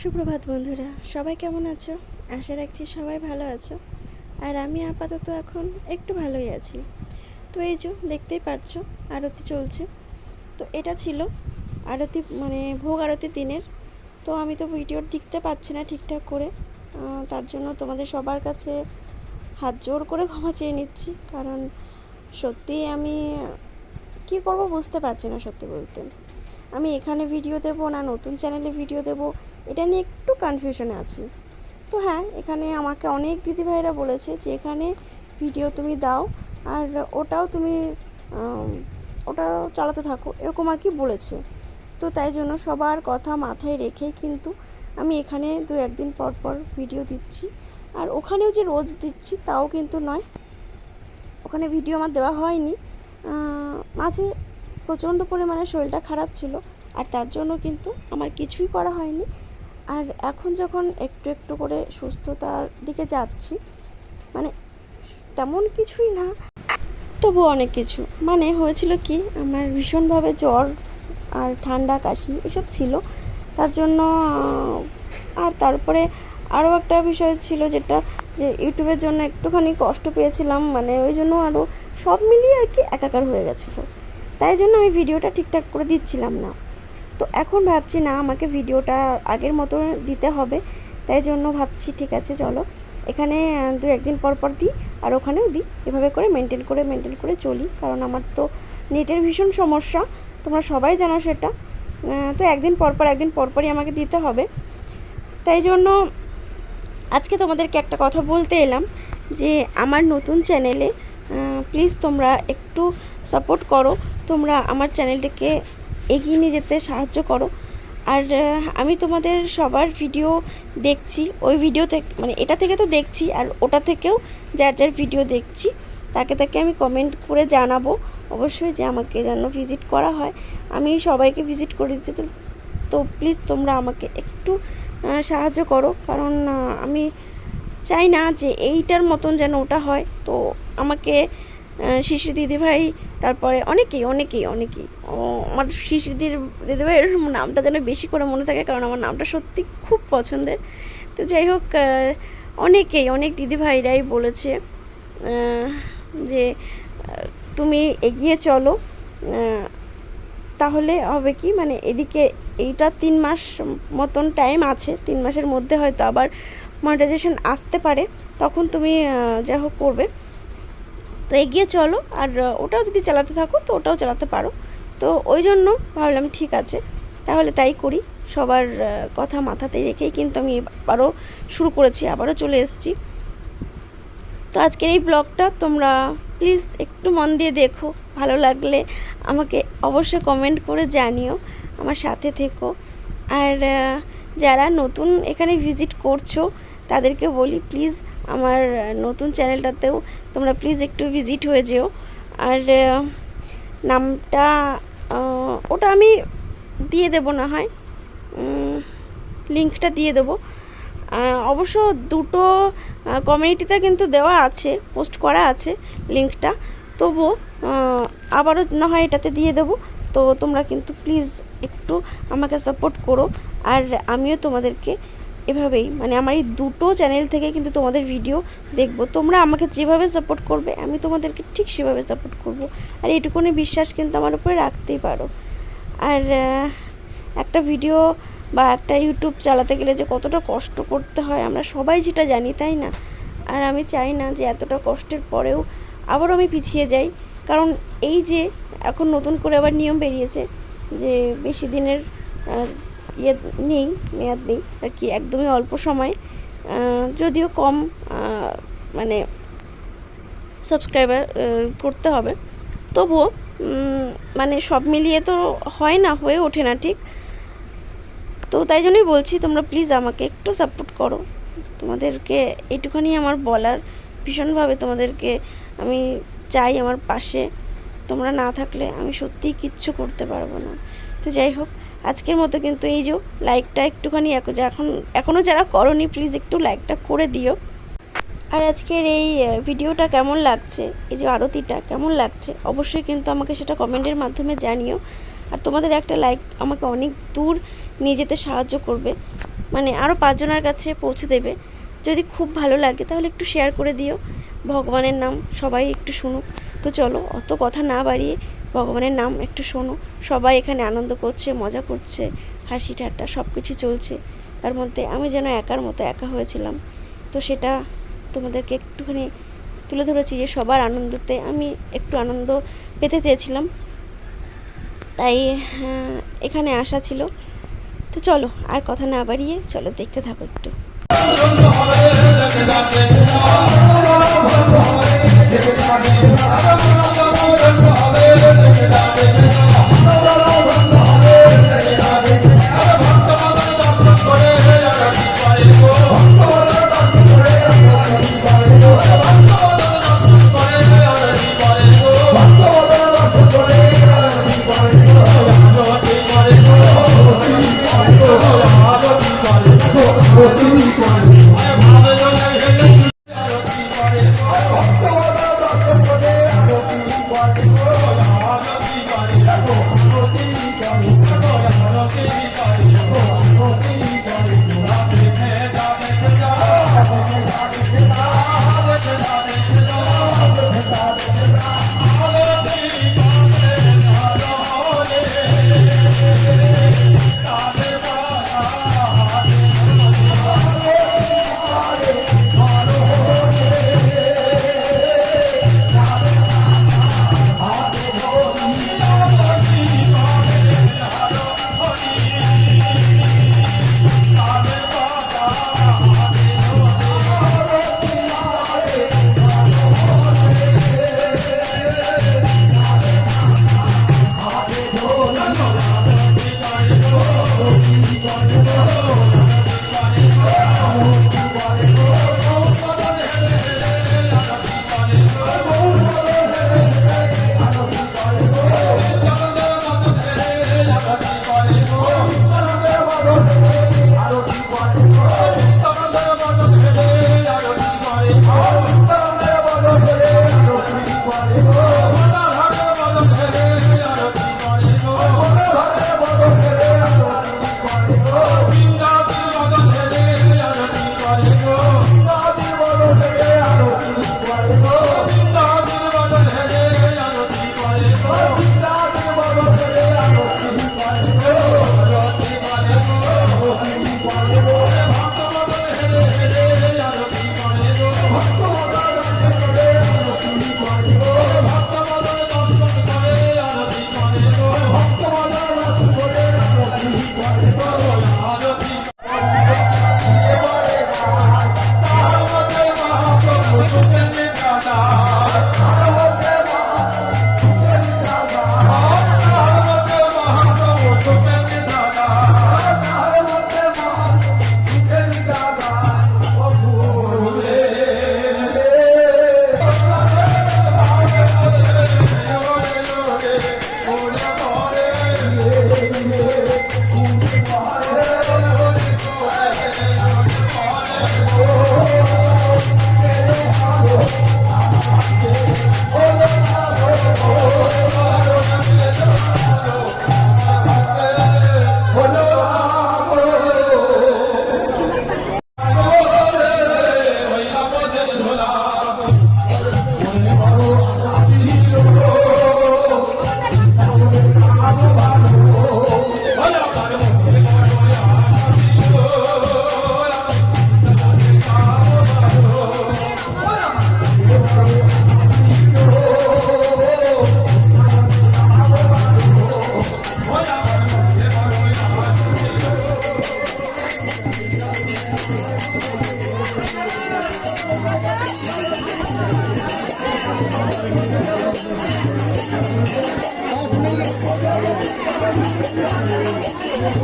সুপ্রভাত বন্ধুরা, সবাই কেমন আছো? আশা রাখছি সবাই ভালো আছো। আর আমি আপাতত এখন একটু ভালোই আছি। তো এই যে দেখতেই পাচ্ছ আরতি চলছে। তো এটা ছিল আরতি মানে ভোগ আরতির দিনের। তো আমি তো ভিডিও দেখতে পাচ্ছি না ঠিকঠাক করে। তার জন্য তোমাদের সবার কাছে হাত জোর করে ক্ষমা চেয়ে নিচ্ছি। কারণ সত্যি আমি কি করব বুঝতে পারছি না সত্যি বলতে। আমি এখানে ভিডিও দেবো না, নতুন চ্যানেলে ভিডিও দেবো। এটা নিয়ে একটু কনফিউশনে আছি। তো হ্যাঁ এখানে আমাকে অনেক দিদিভাইরা বলেছে যে এখানে ভিডিও তুমি দাও আর ওটাও তুমি ওটাও চালাতে থাকো, এরকম আর কি বলেছে। তো তাই জন্য সবার কথা মাথায় রেখেই কিন্তু আমি এখানে দু একদিন পর পর ভিডিও দিচ্ছি। আর ওখানেও যে রোজ দিচ্ছি তাও কিন্তু নয়। ওখানে ভিডিও আমার দেওয়া হয়নি। মাঝে প্রচণ্ড পরিমাণে শরীরটা খারাপ ছিল আর তার জন্য কিন্তু আমার কিছুই করা হয়নি। আর এখন যখন একটু একটু করে সুস্থতার দিকে যাচ্ছি মানে তেমন কিছুই না তবু অনেক কিছু। মানে হয়েছিল কি, আমার ভীষণভাবে জ্বর আর ঠান্ডা, কাশি এসব ছিল। তার জন্য আর তারপরে আরও একটা বিষয় ছিল যেটা, যে ইউটিউবের জন্য একটুখানি কষ্ট পেয়েছিলাম মানে ওই জন্য আরও সব মিলিয়ে আর কি একাকার হয়ে গেছিল। তাই জন্য আমি ভিডিওটা ঠিকঠাক করে দিচ্ছিলাম না। তো এখন ভাবছি, না, আমাকে ভিডিওটা আগের মতো দিতে হবে। তাই জন্য ভাবছি, ঠিক আছে, চলো। এখানে দু একদিন পর পর দিই, আর ওখানেও দিই। এভাবে করে মেনটেন করে মেনটেন করে চলি। কারণ আমার তো নেটের ভীষণ সমস্যা, তোমরা সবাই জানো সেটা। তো একদিন পর পর, একদিন পরপরই আমাকে দিতে হবে। তাই জন্য আজকে তোমাদেরকে একটা কথা বলতে এলাম যে, আমার নতুন চ্যানেলে প্লিজ তোমরা একটু সাপোর্ট করো। তোমরা আমার চ্যানেলটাকে এগিয়ে নিয়ে যেতে সাহায্য করো। আর আমি তোমাদের সবার ভিডিও দেখছি। ওই ভিডিও থেকে মানে এটা থেকে তো দেখছি, আর ওটা থেকেও যার যার ভিডিও দেখছি, তাকে তাকে আমি কমেন্ট করে জানাব। অবশ্যই যে আমাকে যেন ভিজিট করা হয়। আমি সবাইকে ভিজিট করে দিচ্ছি। তো তো প্লিজ তোমরা আমাকে একটু সাহায্য করো। কারণ আমি চাই না যে এইটার মতন যেন ওটা হয়। তো আমাকে শিশির দিদিভাই, তারপরে অনেকেই অনেকেই অনেকেই। আমার শিশির দিদি, দিদিভাইয়ের নামটা যেন বেশি করে মনে থাকে, কারণ আমার নামটা সত্যি খুব পছন্দের। তো যাই হোক অনেকেই, অনেক দিদিভাইরাই বলেছে যে তুমি এগিয়ে চলো তাহলে হবে কি মানে এদিকে এইটা তিন মাস মতন টাইম আছে, তিন মাসের মধ্যে হয়তো আবার মনিটাইজেশন আসতে পারে, তখন তুমি যা হোক করবে। তো এগিয়ে চলো, আর ওটাও যদি চালাতে থাকো, তো ওটাও চালাতে পারো। তো ওই জন্য ভাবলাম ঠিক আছে, তাহলে তাই করি। সবার কথা মাথাতে রেখেই কিন্তু আমি আবারও শুরু করেছি, আবারও চলে এসেছি। তো আজকের এই ব্লগটা তোমরা প্লিজ একটু মন দিয়ে দেখো, ভালো লাগলে আমাকে অবশ্যই কমেন্ট করে জানিও, আমার সাথে থেকো। আর যারা নতুন এখানে ভিজিট করছ তাদেরকে বলি প্লিজ আমার নতুন চ্যানেলটাতেও তোমরা প্লিজ একটু ভিজিট হয়ে যেও। আর নামটা ওটা আমি দিয়ে দেবো না হয় লিঙ্কটা দিয়ে দেবো। অবশ্য দুটো কমিউনিটিতে কিন্তু দেওয়া আছে পোস্ট করা আছে লিঙ্কটা। আহ, আবারও না হয় এটাতে দিয়ে দেবো। তো তোমরা কিন্তু প্লিজ একটু আমাকে সাপোর্ট করো। আর আমিও তোমাদেরকে এভাবেই মানে আমার এই দুটো চ্যানেল থেকে কিন্তু তোমাদের ভিডিও দেখব। তোমরা আমাকে যেভাবে সাপোর্ট করবে, আমি তোমাদেরকে ঠিক সেভাবে সাপোর্ট করব। আর এটুকুনি বিশ্বাস কিন্তু আমার উপরে রাখতেই পারো। আর একটা ভিডিও বা একটা ইউটিউব চালাতে গেলে যে কতটা কষ্ট করতে হয়, আমরা সবাই যেটা জানি, তাই না? আর আমি চাই না যে এতটা কষ্টের পরেও আবারও আমি পিছিয়ে যাই। কারণ এই যে এখন নতুন করে আবার নিয়ম বেরিয়েছে যে বেশি দিনের ইয়ে নেই, মেয়াদ নেই, আর কি, একদমই অল্প সময়। যদিও কম মানে সাবস্ক্রাইবার করতে হবে। তবুও মানে সব মিলিয়ে তো হয় না, হয়ে ওঠে না ঠিক। তো তাই জন্যই বলছি, তোমরা প্লিজ আমাকে একটু সাপোর্ট করো। তোমাদেরকে এইটুখানি আমার বলার, ভীষণভাবে তোমাদেরকে আমি চাই আমার পাশে। তোমরা না থাকলে আমি সত্যিই কিচ্ছু করতে পারব না। তো যাই হোক আজকের মতো কিন্তু এই যে লাইকটা একটুখানি এখন এখন এখনও যারা করনি প্লিজ একটু লাইকটা করে দিও। আর আজকের এই ভিডিওটা কেমন লাগছে? এই যে আরতিটা কেমন লাগছে? অবশ্যই কিন্তু আমাকে সেটা কমেন্টের মাধ্যমে জানিও। আর তোমাদের একটা লাইক আমাকে অনেক দূর নিয়ে যেতে সাহায্য করবে। মানে আরও পাঁচজনের কাছে পৌঁছে দেবে। যদি খুব ভালো লাগে, তাহলে একটু শেয়ার করে দিও। ভগবানের নাম সবাই একটু শুনুক। তো চলো, অত কথা না বাড়িয়ে ভগবানের নাম একটু শোনো। সবাই এখানে আনন্দ করছে মজা করছে হাসি ঠাট্টা সব কিছু চলছে। তার মধ্যে আমি যেন একার মতো একা হয়েছিলাম। তো সেটা তোমাদেরকে একটুখানি তুলে ধরেছি যে সবার আনন্দতে আমি একটু আনন্দ পেতে চেয়েছিলাম। তাই হ্যাঁ, এখানে আসা ছিল। তো চলো আর কথা না বাড়িয়ে চলো দেখতে থাকো একটু।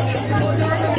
Gracias.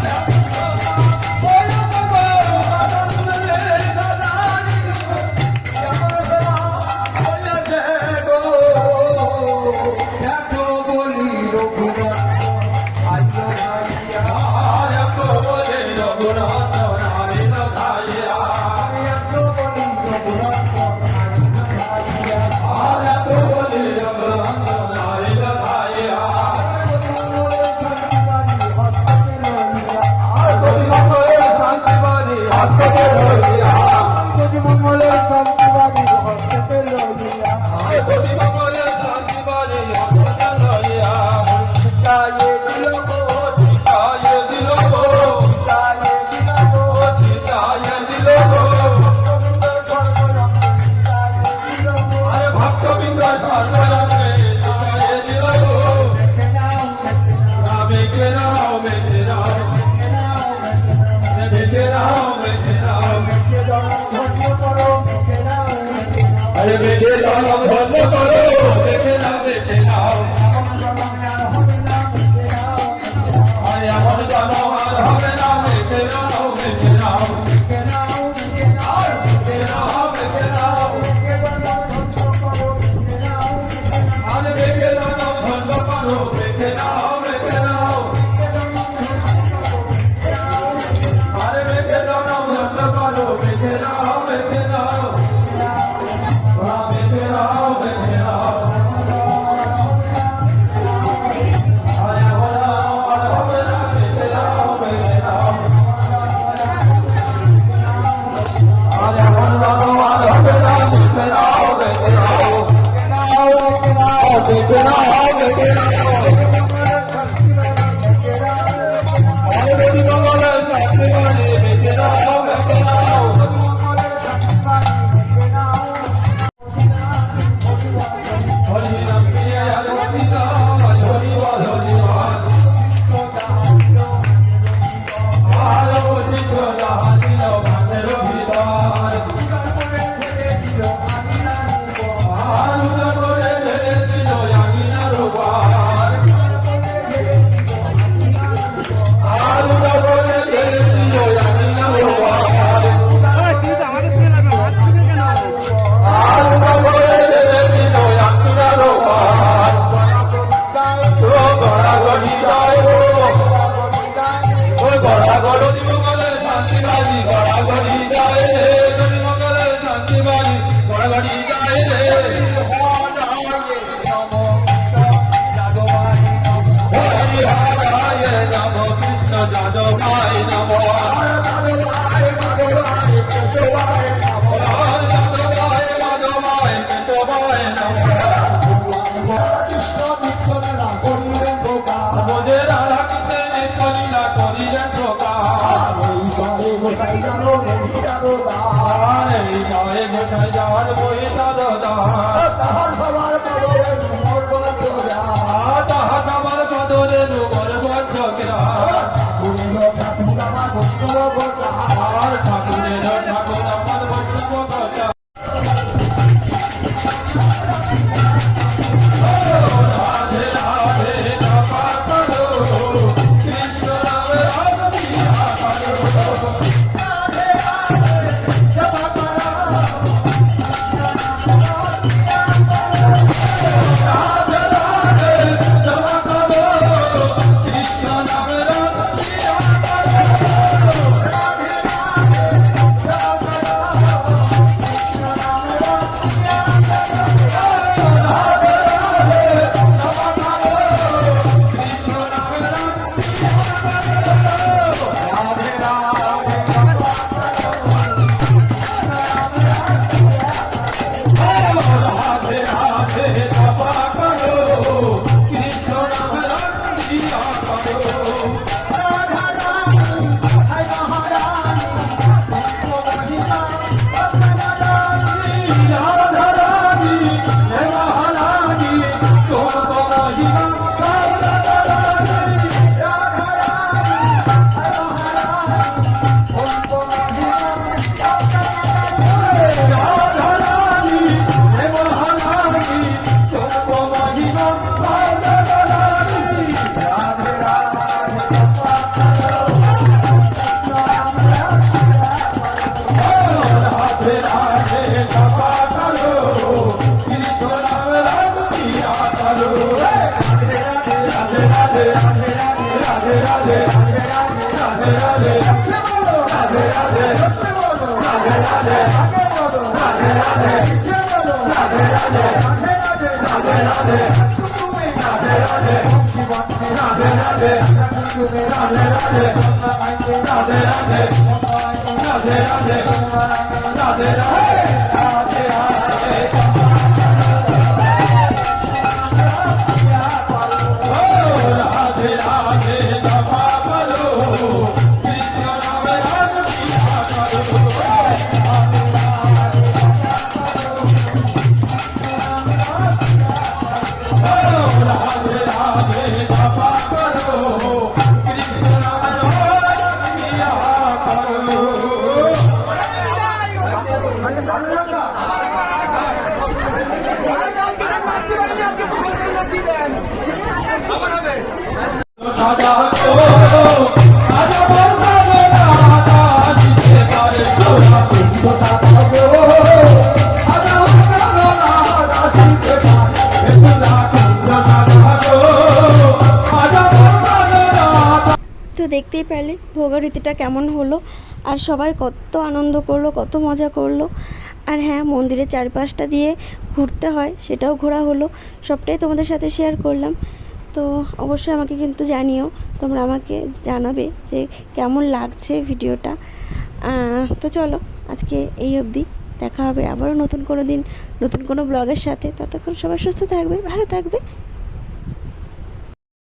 Yeah. বন্ধ করো দেখে নাও দেখে নাও আমার জন্ম আর হবে না দেখে নাও দেখে Take. Radhe Radhe তো দেখতেই পারলে ভোগারীতিটা কেমন হলো, আর সবাই কত আনন্দ করল, কত মজা করল। আর হ্যাঁ মন্দিরের চারপাশটা দিয়ে ঘুরতে হয়, সেটাও ঘোরা হলো। সবটাই তোমাদের সাথে শেয়ার করলাম। তো অবশ্যই আমাকে কিন্তু জানিও, তোমরা আমাকে জানাবে যে কেমন লাগছে ভিডিওটা। তো চলো আজকে এই অবধি, দেখা হবে আবারও নতুন কোনো দিন, নতুন কোনো ব্লগের সাথে। ততক্ষণ সবাই সুস্থ থাকবে, ভালো থাকবে।